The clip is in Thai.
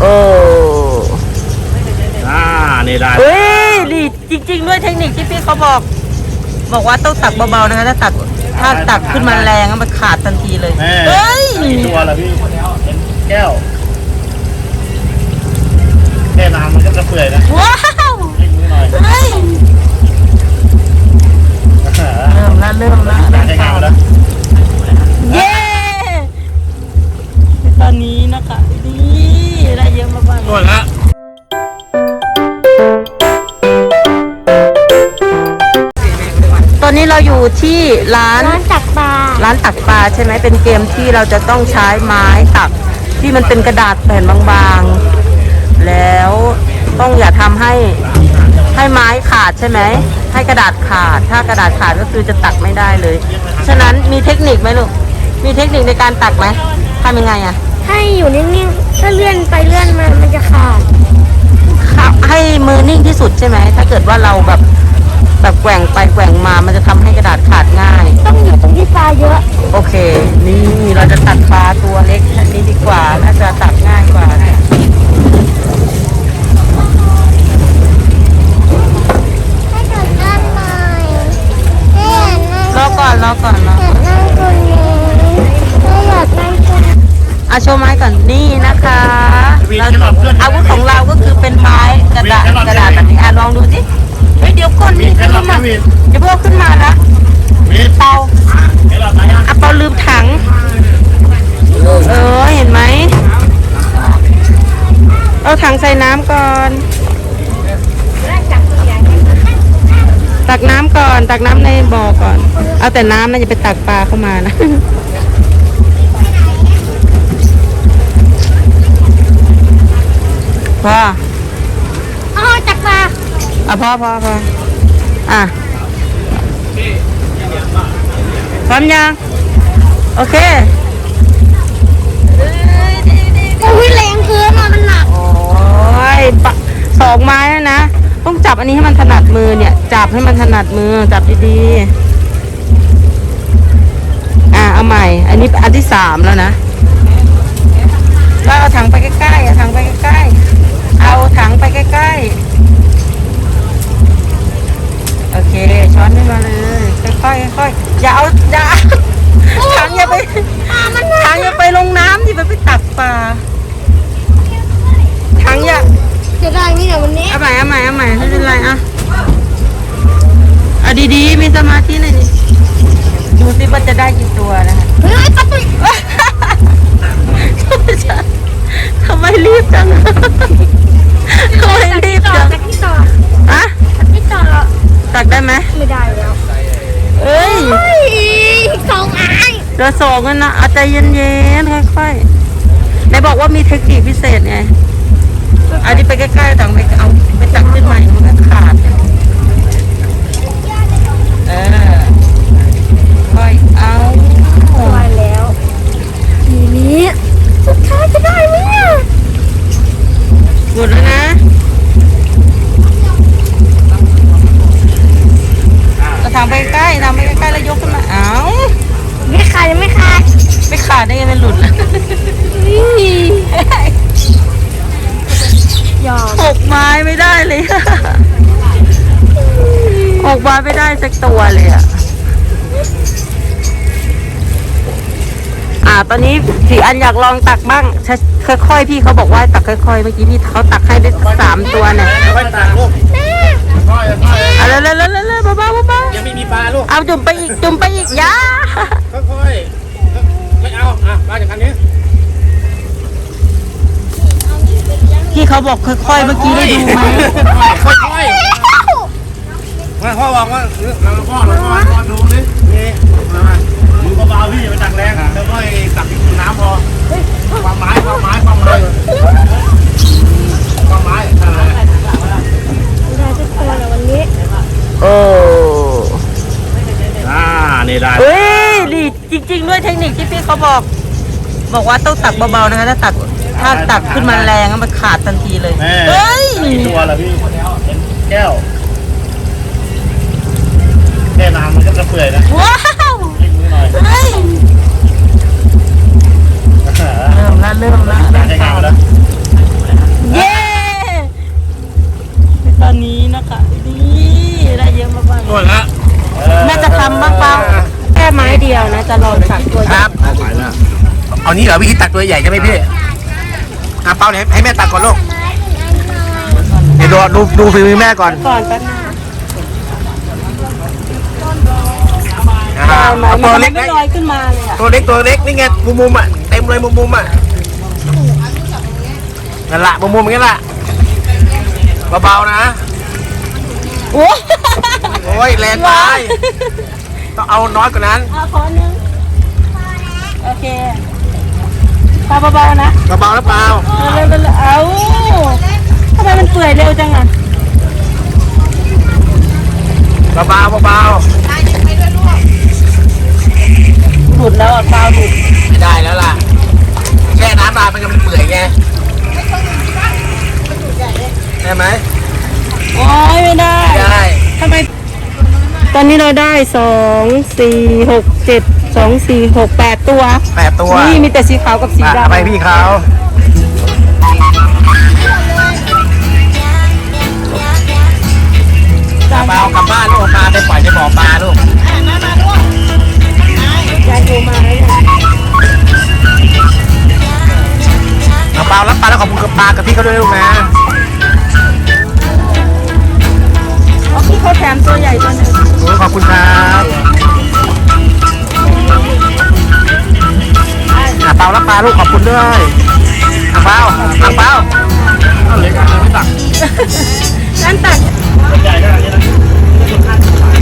โอ้อ่านี่ได้เฮ้ยดีจริง ๆ ด้วยเทคนิคที่พี่เขาบอก บอกว่าต้องตักเบาๆนะคะถ้าตักถ้าตักขึ้นมาแรงอะมันขาดทันทีเลย แม่เฮ้ย กี่ตัวละพี่เป็นแก้ว หมดละตอนนี้เราอยู่ที่ร้านร้านจักรปลาร้านตักปลาใช่ไหมเป็นเกมที่เราจะต้องใช้ไม้ตักที่มันเป็นกระดาษแผ่นบางๆ แล้วต้องอย่าทำให้ให้ไม้ขาดใช่ไหมให้กระดาษขาด ถ้ากระดาษขาดก็คือจะตักไม่ได้เลย ฉะนั้นมีเทคนิคไหมลูกมีเทคนิคในการตักไหมทำยังไงอะ ให้อยู่นิ่งๆ ถ้าเลื่อนไปเลื่อนมามันจะขาดครับให้มือนิ่งที่สุดใช่ไหม ถ้าเกิดว่าเราแบบแบบแกว่งไปแกว่งมา มันจะทำให้กระดาษขาดง่าย ต้องอยู่ตรงที่ปลาเยอะ โอเค นี่เราจะตัดปลาตัวเล็กอันนี้ดีกว่า น่าจะตัดง่ายกว่าเนี่ย อาโชว์ไม้ก่อนนี่นะคะเราอาวุธของเราก็คือเป็นไม้กระดาษกระดาษแบบนี้อะลองดูสิเฮ้ยเดี๋ยวก่อนมีนี่แค่ขึ้หลันบมาไม่มีเดี๋ยวพวกขึ้นมานะมีเปาแค่หลับไหนอะอะเปาลืมถังเออเห็นไหมเอาถังใส่น้ำก่อนตักน้ำก่อน ตักน้ำในบ่อก่อน เอาแต่น้ำนะอย่าไปตักปลาเข้ามานะ พออ๋อจักรปลาอะพอพอพออะพร้อมยังโอเคโอ้ยแรงเกินอะมันหนักโอ้ยปะสองไม้แล้วนะ ต้องจับอันนี้ให้มันถนัดมือเนี่ย จับให้มันถนัดมือจับดีๆ อะเอาใหม่ อันนี้อันที่สามแล้วนะ โอเค ช้อนขึ้นมาเลย ค่อยๆค่อยๆอย่าเอาอย่าถังอย่าไปถังอย่าไปลงน้ำดิไปไปตักปลาถังอย่าจะได้ไหมเนี่ยวันนี้เอาใหม่เอาใหม่เอาใหม่ไม่เป็นไรอะเอาดีๆมีสมาธิหน่อยดิดูสิว่าจะได้กี่ตัวนะคะเฮ้ยปลาตุ้ยทำไมรีบจัง ตักได้ไหมไม่ได้แล้วเอ้ยเฮ้ยสองอันเดี๋ยวสองกันนะเอาใจเย็นๆค่อยๆไหนบอกว่ามีเทคนิคพิเศษไงอันนี้ไปใกล้ๆตังไปเอาไปตักขึ้นมามันก็ขาด หกไม้ไม่ได้สักตัวเลยอะ อ่า ตอนนี้สีอันอยากลองตักบ้างช้าค่อยๆ พี่เขาบอกว่าให้ตักค่อยๆ เมื่อกี้พี่เขาตักให้ได้สามตัวเนี่ยค่อยตากลูกค่อยๆค่อยเอาเร็วๆๆๆๆเบาๆเบาๆยังไม่มีปลาลูกๆเอาจุ่มไปอีก จุ่มไปอีกอยาค่อยๆ ไม่เอา อะ มาจากคันนี้พี่เขาบอกค่อยๆ เมื่อกี้ได้ดูไหมค่อยๆ มาพ่อบอกว่าเราพ่อเราพ่อพ่อดูดินี่มาดูเบาๆพี่อย่าไปตักแรงแล้วค่อยตักที่จุ่มน้ำพอความหมายความหมายความหมายความหมายอะไรได้ทุกตัวแล้ววันนี้โอ้อ่านี่ได้เฮ้ยดีจริง ๆ ด้วยเทคนิคที่พี่เขาบอก บอกว่าต้องตักเบาๆนะคะถ้าตักถ้าตักขึ้นมาแรงอะมันขาดทันทีเลยแม่เฮ้ยกี่ตัวละพี่เป็นแก้ว แค่น้ำมันก็จะเปื่อยนะว้าวมืหน่อยเริ่มละเริ่มละได้ใช้งานแล้วเย้ตอนนี้นะคะนี่ได้เยอะมากๆหมดละน่จะทำบ้างเปล่าแค่ไม้เดียวนะจะลองตัดตัวครับเอานี้เหรอวิธีตัดตัวใหญ่ใช่ไหมพี่อะเป้าเนี่ยให้แม่ตัดก่อนลูกเดี๋ยวดูดูฝีมือแม่ก่อนก่อนแป๊บนึง ได้ไหมเอามัตัวนเล็กไม่นะลอยขึ้นมาเลยอะตัวเล็กตัวเล็กนี่ไงมุมมุมๆอะเต็มเลยมุมมุมๆอะนั่นละมุมมุมๆอย่างนี้แหละเบาๆนะโอ้ โอ้ยแรงไปต้องเอาน้อยกว่านั้นเอาขอนึงโอเคพอเบาๆนะเบาๆแล้วเปล่าเร็วๆๆเอาทำไมมันเปื่อยเร็วจังอะเบาๆเบาห ลุดแล้วอะเปล่าหลุดๆไม่ได้แล้วล่ะ แช่น้ำมาเป็นกันมันเปื่อยไงได้ไหมโอ้ยไม่ได้ไม่ได้ทำไม ตอนนี้เราได้สองสี่หกเจ็ดสองสี่หกแปดตัวแปดตัว นี่มีแต่สีขาวกับสีมาดำ เอาไปพี่เขาาเปล่ารับปลาแล้วขอบคุณกับปลากับพี่เขาด้วยลูกนะเอาพี่เขาแถมตัวใหญ่ตัวหนึงโอ้ยขอบคุณครับอะเปล่ารับปลาลูกขอบคุณด้วยอะเปล่าอะเปล่าเอาเลยกันเลยไม่ตักนั่นตักใหญ่ขนาดนี้นะ